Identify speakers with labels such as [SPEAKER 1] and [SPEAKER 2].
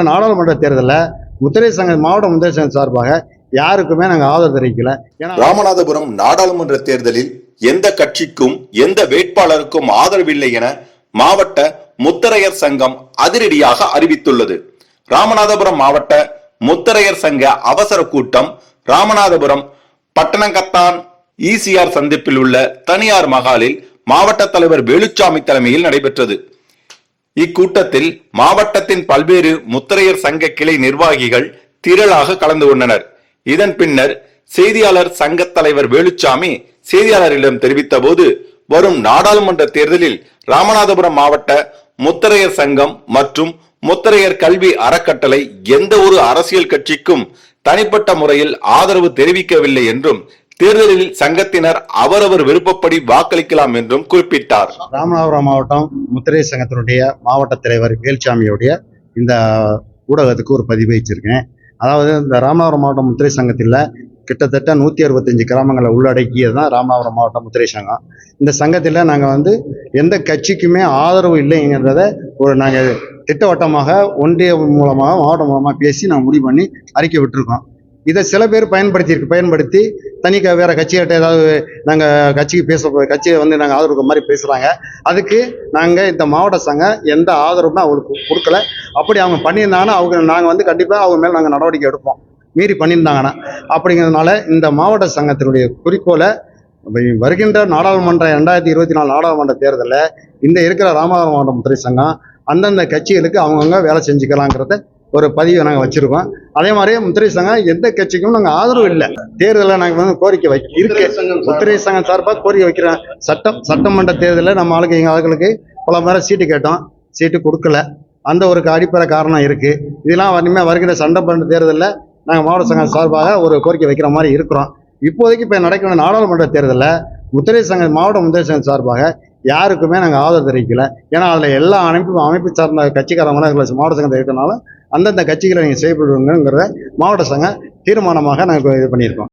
[SPEAKER 1] போன நாடாளுமன்ற தேர்தலில் முத்திரை சங்க மாவட்ட முத்திரை சங்கம் சார்பாக யாருக்குமே நாங்கள் ஆதரவு தெரிவிக்கல. ஏன்னா
[SPEAKER 2] ராமநாதபுரம் நாடாளுமன்ற தேர்தலில் எந்த கட்சிக்கும் எந்த வேட்பாளருக்கும் ஆதரவில்லை என மாவட்ட முத்தரையர் சங்கம் அதிரடியாக அறிவித்துள்ளது. ராமநாதபுரம் மாவட்ட முத்தரையர் சங்க அவசர கூட்டம் ராமநாதபுரம் பட்டணங்கத்தான் இசிஆர் சந்திப்பில் உள்ள தனியார் மகாலில் மாவட்ட தலைவர் வேலுச்சாமி தலைமையில் நடைபெற்றது. இக்கூட்டத்தில் மாவட்டத்தின் பல்வேறு முத்தரையர் சங்க கிளை நிர்வாகிகள் திரளாக கலந்து கொண்டனர். இதன் பின்னர் செய்தியாளர் சங்க தலைவர் வேலுச்சாமி செய்தியாளரிடம் தெரிவித்த போது வரும் நாடாளுமன்ற தேர்தலில் ராமநாதபுரம் மாவட்ட முத்தரையர் சங்கம் மற்றும் முத்தரையர் கல்வி அறக்கட்டளை எந்த ஒரு அரசியல் கட்சிக்கும் தனிப்பட்ட முறையில் ஆதரவு தெரிவிக்கவில்லை என்றும் தேர்தலில் சங்கத்தினர் அவரவர் விருப்பப்படி வாக்களிக்கலாம் என்றும் குறிப்பிட்டார்.
[SPEAKER 1] ராமநாதபுரம் மாவட்டம் முத்திரை சங்கத்தினுடைய மாவட்ட தலைவர் வேல்சாமியுடைய இந்த ஊடகத்துக்கு ஒரு பதிவு வச்சிருக்கேன். அதாவது இந்த ராமநாதபுரம் மாவட்டம் முத்திரை சங்கத்தில் கிட்டத்தட்ட நூற்றி அறுபத்தஞ்சு கிராமங்களை உள்ளடக்கியது தான் ராமநாதபுரம் மாவட்டம் முத்திரை சங்கம். இந்த சங்கத்தில் நாங்கள் வந்து எந்த கட்சிக்குமே ஆதரவு இல்லைங்கிறத ஒரு நாங்கள் திட்டவட்டமாக ஒன்றிய மூலமாக மாவட்டம் மூலமாக பேசி நாங்கள் முடிவு பண்ணி அறிக்கை விட்டுருக்கோம். இதை சில பேர் பயன்படுத்தியிருக்கு பயன்படுத்தி தனி க- வேற கட்சிகிட்ட ஏதாவது நாங்கள் கட்சிக்கு பேச கட்சியை வந்து நாங்கள் ஆதரவு மாதிரி பேசுகிறாங்க அதுக்கு நாங்கள் இந்த மாவட்ட சங்கம் எந்த ஆதரவுமே அவங்களுக்கு கொடுக்கல. அப்படி அவங்க பண்ணியிருந்தாங்கன்னா அவங்க நாங்கள் வந்து கண்டிப்பாக அவங்க மேலே நாங்கள் நடவடிக்கை எடுப்போம். மீறி பண்ணியிருந்தாங்கன்னா. அப்படிங்கிறதுனால இந்த மாவட்ட சங்கத்தினுடைய குறிக்கோளை வருகின்ற நாடாளுமன்ற ரெண்டாயிரத்தி இருபத்தி நாலு நாடாளுமன்ற தேர்தலில் இந்த இருக்கிற ராமநாதபுரம் துறை சங்கம் அந்தந்த கட்சிகளுக்கு அவங்கவுங்க வேலை செஞ்சுக்கலாங்கிறத ஒரு பதிவை நாங்கள் வச்சிருக்கோம். அதே மாதிரியே முத்திரை சங்கம் எந்த கட்சிக்கும் நாங்கள் ஆதரவு இல்லை. தேர்தலில் நாங்கள் வந்து கோரிக்கை வை இருக்கு. முத்திரை சங்கம் சார்பாக கோரிக்கை வைக்கிறோம் சட்டம் சட்டமன்ற தேர்தலில் நம்ம ஆளுக்கு எங்கள் ஆளுகளுக்கு பல முறை சீட்டு கேட்டோம். சீட்டு கொடுக்கல. அந்த ஒரு அடிப்படை காரணம் இருக்கு. இதெல்லாம் இனிமேல் வருகிற சட்டமன்ற தேர்தலில் நாங்கள் மாவட்ட சங்கம் சார்பாக ஒரு கோரிக்கை வைக்கிற மாதிரி இருக்கிறோம். இப்போதைக்கு இப்போ நடக்கிற நாடாளுமன்ற தேர்தலில் முத்திரை சங்க மாவட்ட முத்திரை சங்கம் சார்பாக யாருக்குமே நாங்கள் ஆதரவு தெரிவிக்கல. ஏன்னா அதில் எல்லா அமைப்பு அமைப்பு சார்ந்த கட்சிக்காரங்களும் மாவட்ட சங்கத்தை இருக்கனால அந்தந்த கட்சிகளை நீங்கள் செயல்படுவீங்கிறத மாவட்ட சங்கம் தீர்மானமாக நாங்கள் இது பண்ணியிருக்கோம்.